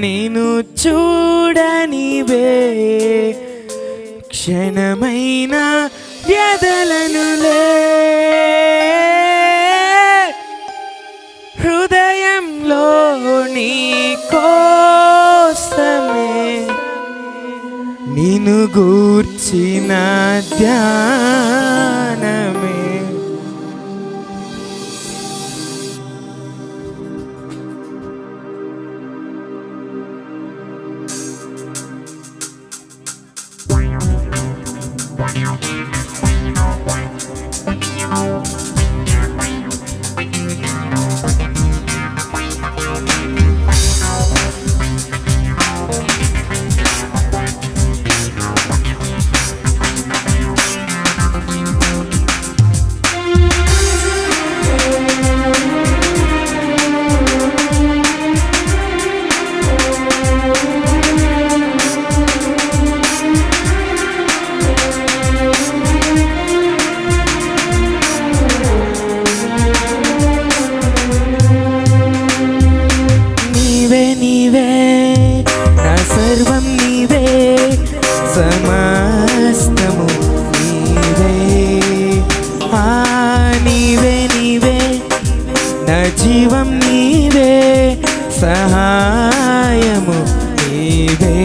నేను చూడనివే. క్షణమైన వ్యధలనులే హృదయంలో నీ కోసమే. నిన్ను గూర్చిన ధ్యానమే. నీవే నీవే నా సర్వం నీవే సమస్తము నీవే. ఆ నీవే నీవే నా జీవం నీవే సహాయము నీవే.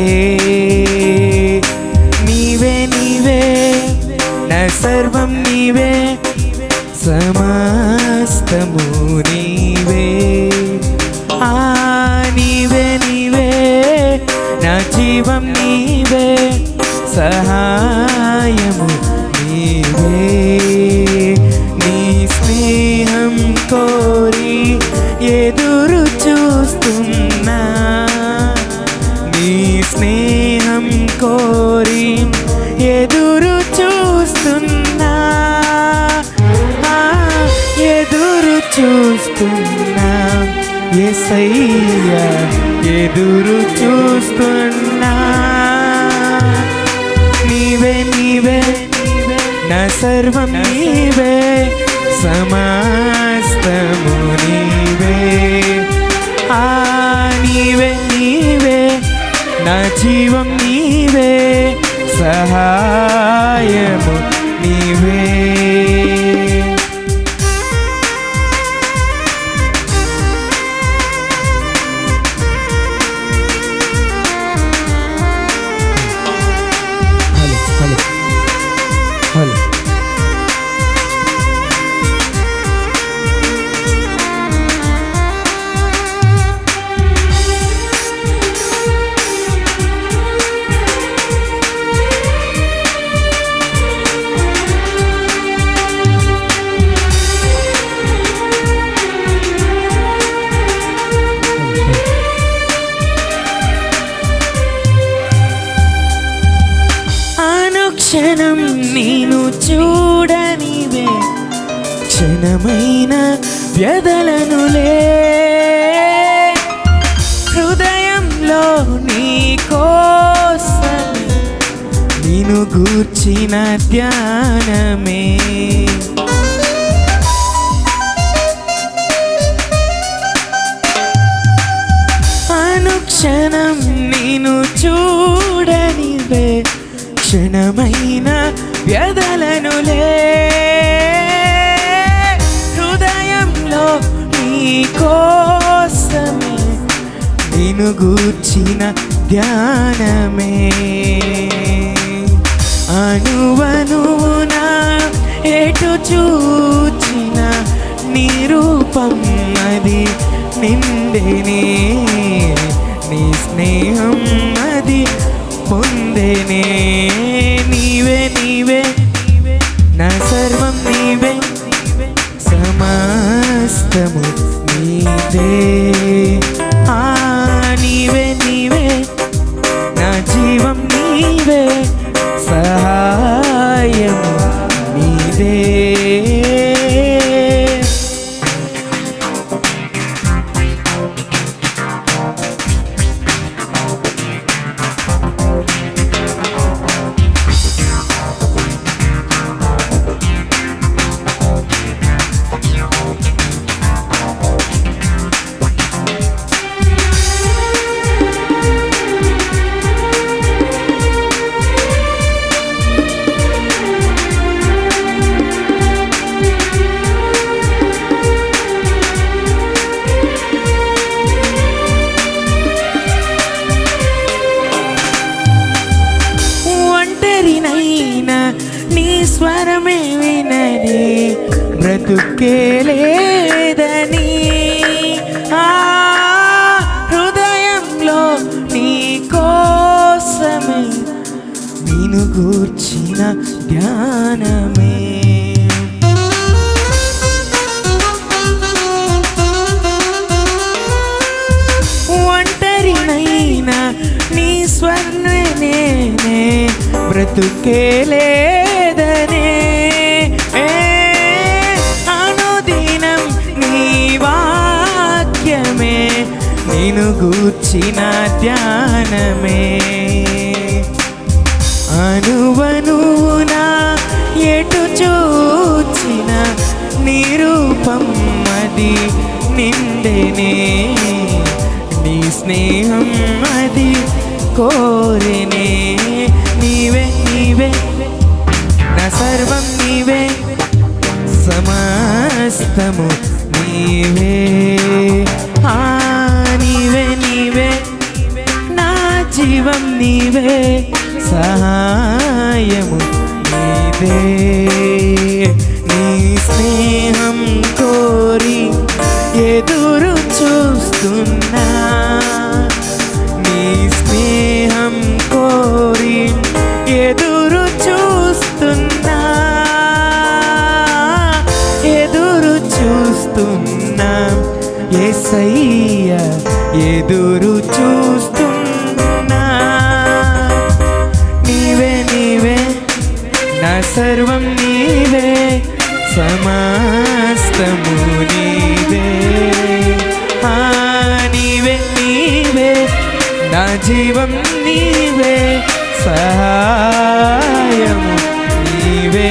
ఎదురు చూస్తున్నా. నీ స్నేహం కోరి ఎదురు చూస్తున్నా. ఆ, ఎదురు చూస్తున్నా. ఎసయ్యా ఎదురు చూస్తున్నా. నీవే నీవే నా సర్వం నీవే. సమా క్షణమైన వ్యధలనులే హృదయంలో నీ కోసం నేను గూర్చిన ధ్యానమే. నేను గూర్చిన ధ్యానమే అనువనువున ఎటు చూచిన నిరూపం అది నిండెనే. నీ స్నేహం అది పొందేనే. నీవే నీవే నా సర్వం నీవే. సమస్తము నీదే. స్వరమే వినని బ్రతుకే లేదని. ఆ హృదయంలో నీ కోసమే నేను గూర్చిన ధ్యానమే ఒంటరినైనా నీ స్వర్ణనే బ్రతుకే గూర్చిన ధ్యానమే అనువనువునా ఎటు చూచిన నిరూపం అది నిందెనే నీ స్నేహం అది కోరినే. నీవే నీవే నా సర్వం నీవే. సమస్తము నీవే. ఆ జీవం నీవే సహాయము నీదే నీ స్నేహం కోరి ఎదురు చూస్తున్నా. నీ స్నేహం కోరి ఎదురు చూస్తున్నా. ఎదురు చూస్తున్నా. ఎసయ్య ఎదురు సర్వం నీవే సమస్తము నీవే నీవే నీవే నా జీవం నీవే సహాయము నీవే